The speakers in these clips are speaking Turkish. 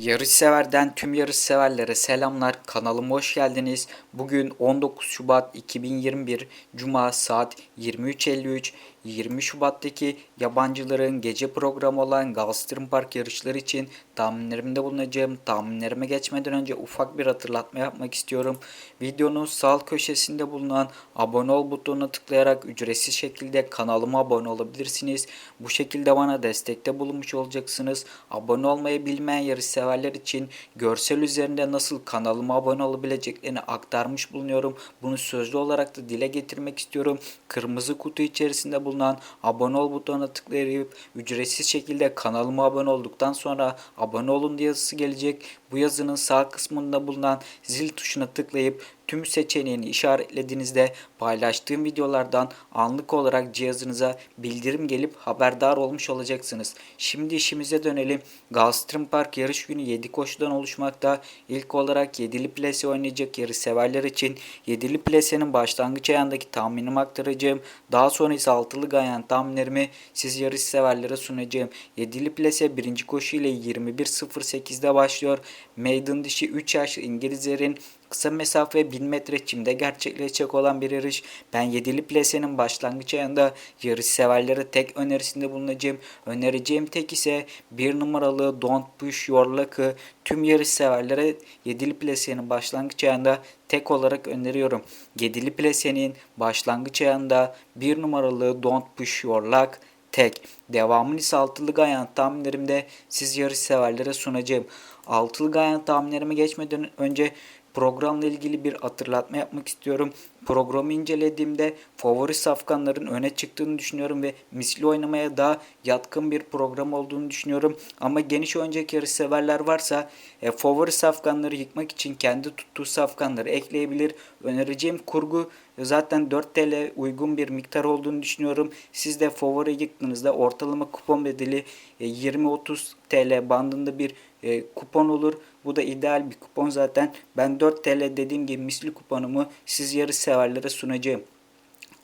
Yarış severden tüm yarış severlere selamlar. Kanalıma hoş geldiniz. Bugün 19 Şubat 2021 Cuma saat 23.53 20 Şubat'taki yabancıların gece programı olan Gulfstream Park yarışları için tahminlerimde bulunacağım. Tahminlerime geçmeden önce ufak bir hatırlatma yapmak istiyorum. Videonun sağ köşesinde bulunan abone ol butonuna tıklayarak ücretsiz şekilde kanalıma abone olabilirsiniz. Bu şekilde bana destekte bulunmuş olacaksınız. Abone olmayı bilmeyen yarış severler için görsel üzerinde nasıl kanalıma abone olabileceklerini aktarmış bulunuyorum. Bunu sözlü olarak da dile getirmek istiyorum. Kırmızı kutu içerisinde bulunan abone ol butonuna tıklayıp ücretsiz şekilde kanalıma abone olduktan sonra abone olun yazısı gelecek. Bu yazının sağ kısmında bulunan zil tuşuna tıklayıp tüm seçeneğini işaretlediğinizde paylaştığım videolardan anlık olarak cihazınıza bildirim gelip haberdar olmuş olacaksınız. Şimdi işimize dönelim. Gulfstream Park yarış günü 7 koşudan oluşmakta. İlk olarak 7'li plase oynayacak yarış severler için 7'li plasenin başlangıç ayağındaki tahminimi aktaracağım. Daha sonra ise 6'lı gayan tahminlerimi siz yarış severlere sunacağım. 7'li plase birinci koşu ile 21.08'de başlıyor. Maiden dişi 3 yaşlı İngilizlerin kısa mesafe 1000 metre çimde gerçekleşecek olan bir yarış. Ben 7'li plasenin başlangıç ayında yarış severlere tek önerisinde bulunacağım. Önereceğim tek ise 1 numaralı Don't Push Your Luck'ı tüm yarış severlere 7'li plasenin başlangıç ayında tek olarak öneriyorum. 7'li plasenin başlangıç ayında 1 numaralı Don't Push Your Luck tek. Devamını ise altılı gayan tahminlerimde siz yarış severlere sunacağım. Altılı gayan tahminlerime geçmeden önce programla ilgili bir hatırlatma yapmak istiyorum. Programı incelediğimde favori safkanların öne çıktığını düşünüyorum ve misli oynamaya daha yatkın bir program olduğunu düşünüyorum. Ama geniş oyuncak yarış severler varsa e, favori safkanları yıkmak için kendi tuttuğu safkanları ekleyebilir. Önereceğim kurgu zaten 4 TL uygun bir miktar olduğunu düşünüyorum. Siz de favori yıktığınızda ortalama kupon bedeli 20-30 TL bandında bir e, kupon olur. Bu da ideal bir kupon zaten. Ben 4 TL dediğim gibi misli kuponumu siz yarış severlere sunacağım.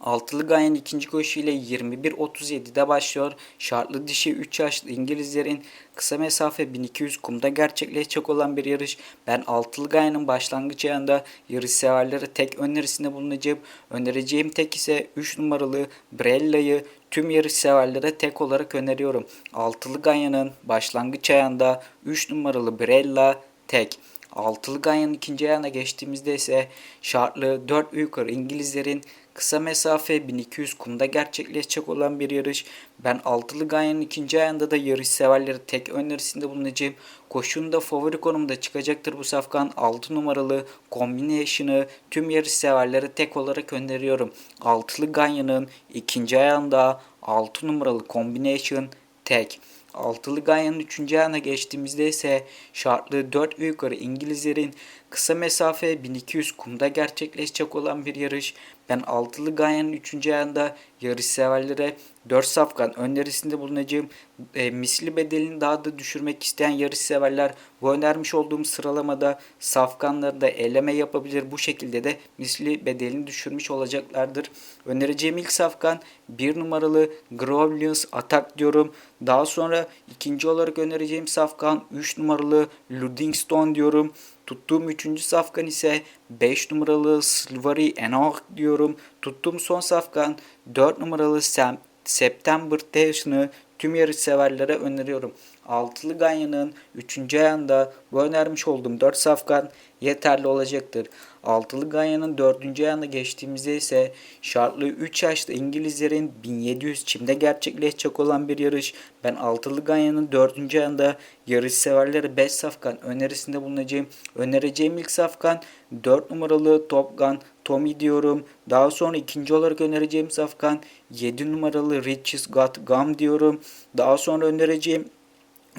Altılı Gayen ikinci koşu ile 21.37'de başlıyor. Şartlı dişi 3 yaşlı İngilizlerin kısa mesafe 1200 kumda gerçekleşecek olan bir yarış. Ben Altılı Gayen'in başlangıç ayında yarış severlere tek önerisinde bulunacağım. Önereceğim tek ise 3 numaralı Brella'yı tüm yarış severlere tek olarak öneriyorum. Altılı Ganyan'ın başlangıç ayında 3 numaralı Brella tek. Altılı Ganyan'ın ikinci ayağına geçtiğimizde ise şartlı 4 yukarı İngilizlerin kısa mesafe 1200 kumda gerçekleşecek olan bir yarış. Ben altılı Ganyan'ın ikinci ayağında da yarış severlere tek önerisinde bulunacağım. Koşunda favori konumda çıkacaktır bu safkan. 6 numaralı kombinasyonu tüm yarış severlere tek olarak öneriyorum. Altılı Ganyan'ın ikinci ayağında 6 numaralı kombinasyon tek. Altılı Ganyan'ın 3. ayağına geçtiğimizde ise şartlı 4 yukarı İngilizlerin kısa mesafe 1200 kumda gerçekleşecek olan bir yarış. Ben altılı Ganyan'ın 3. ayağında yarış severlere 4 safkan önerisinde bulunacağım. E, misli bedelini daha da düşürmek isteyen yarış severler bu önermiş olduğum sıralamada safkanları da eleme yapabilir. Bu şekilde de misli bedelini düşürmüş olacaklardır. Önereceğim ilk safkan 1 numaralı Growlings Attack diyorum. Daha sonra ikinci olarak önereceğim safkan 3 numaralı Ludingstone diyorum. Tuttuğum üçüncü safkan ise 5 numaralı Silvery Enoch diyorum. Tuttuğum son safkan 4 numaralı Sem September Dation'ı tüm yarış severlere öneriyorum. Altılı Ganyan'ın 3. ayağında bu önermiş olduğum 4 safkan yeterli olacaktır. Altılı Ganyan'ın 4. ayağına geçtiğimizde ise şartlı 3 yaşlı İngilizlerin 1700 çimde gerçekleşecek olan bir yarış. Ben Altılı Ganyan'ın 4. ayağında yarış severlere 5 safkan önerisinde bulunacağım. Önereceğim ilk safkan 4 numaralı Top Gun Tommy diyorum. Daha sonra ikinci olarak önereceğim safkan 7 numaralı Riches Got Gum diyorum. Daha sonra önereceğim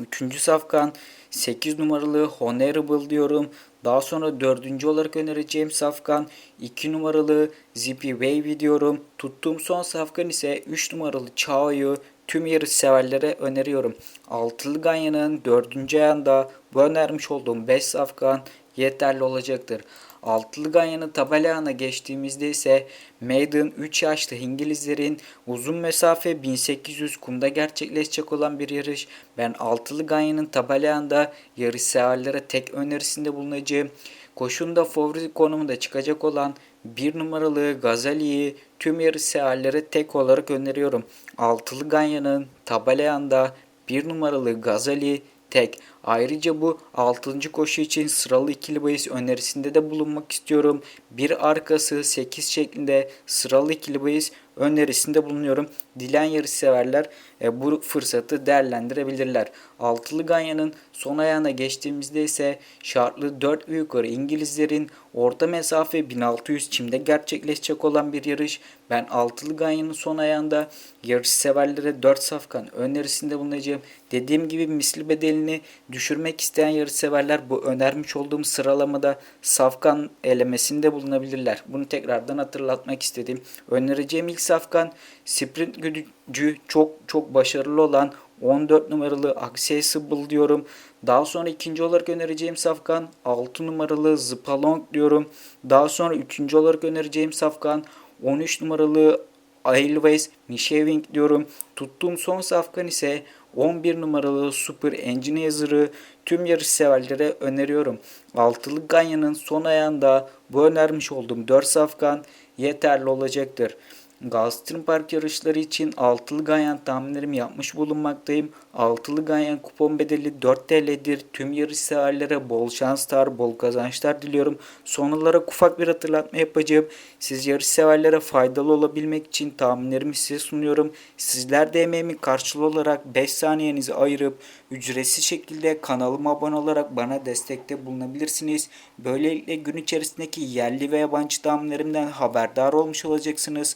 Üçüncü safkan 8 numaralı Honorable diyorum. Daha sonra dördüncü olarak önereceğim safkan 2 numaralı Zippy Wavy diyorum. Tuttuğum son safkan ise 3 numaralı Chao'yu tüm yarış severlere öneriyorum. Altılı Ganyan'ın dördüncü ayağında bu önermiş olduğum 5 safkan yeterli olacaktır. Altılı Ganyan'ın tabelağına geçtiğimizde ise Maiden 3 yaşlı İngilizlerin uzun mesafe 1800 kumda gerçekleşecek olan bir yarış. Ben Altılı Ganyan'ın tabelağında yarış severlere tek önerisinde bulunacağım. Koşunda favori konumunda çıkacak olan bir numaralı Gazali'yi tüm yarış severlere tek olarak öneriyorum. Altılı Ganyan'ın tabelağında bir numaralı Gazali tek. Ayrıca bu 6. koşu için sıralı ikili bahis önerisinde de bulunmak istiyorum. Bir arkası 8 şeklinde sıralı ikili bahis önerisinde bulunuyorum. Dilen yarış severler e, bu fırsatı değerlendirebilirler. Altılı Ganyan'ın son ayağına geçtiğimizde ise şartlı 4 ve yukarı İngilizlerin orta mesafe 1600 çimde gerçekleşecek olan bir yarış. Ben Altılı Ganyan'ın son ayağında yarış severlere 4 safkan önerisinde bulunacağım. Dediğim gibi misli bedelini düşürmek isteyen yarışseverler bu önermiş olduğum sıralamada safkan elemesinde bulunabilirler. Bunu tekrardan hatırlatmak istedim. Önereceğim ilk safkan sprint gücü çok çok başarılı olan 14 numaralı Accessible diyorum. Daha sonra ikinci olarak önereceğim safkan 6 numaralı Zipalong diyorum. Daha sonra üçüncü olarak önereceğim safkan 13 numaralı Ailways Nisheving diyorum. Tuttuğum son safkan ise 11 numaralı Super Engineer'ı tüm yarış severlere öneriyorum. Altılı Ganya'nın son ayağında bu önermiş olduğum 4 safkan yeterli olacaktır. Galatasaray Park yarışları için altılı ganyan tahminlerimi yapmış bulunmaktayım. Altılı ganyan kupon bedeli 4 TL'dir. Tüm yarış severlere bol şanslar, bol kazançlar diliyorum. Son olarak ufak bir hatırlatma yapacağım. Siz yarış severlere faydalı olabilmek için tahminlerimi size sunuyorum. Sizler de emeğimin karşılığı olarak 5 saniyenizi ayırıp ücretsiz şekilde kanalıma abone olarak bana destekte bulunabilirsiniz. Böylelikle gün içerisindeki yerli ve yabancı tahminlerimden haberdar olmuş olacaksınız.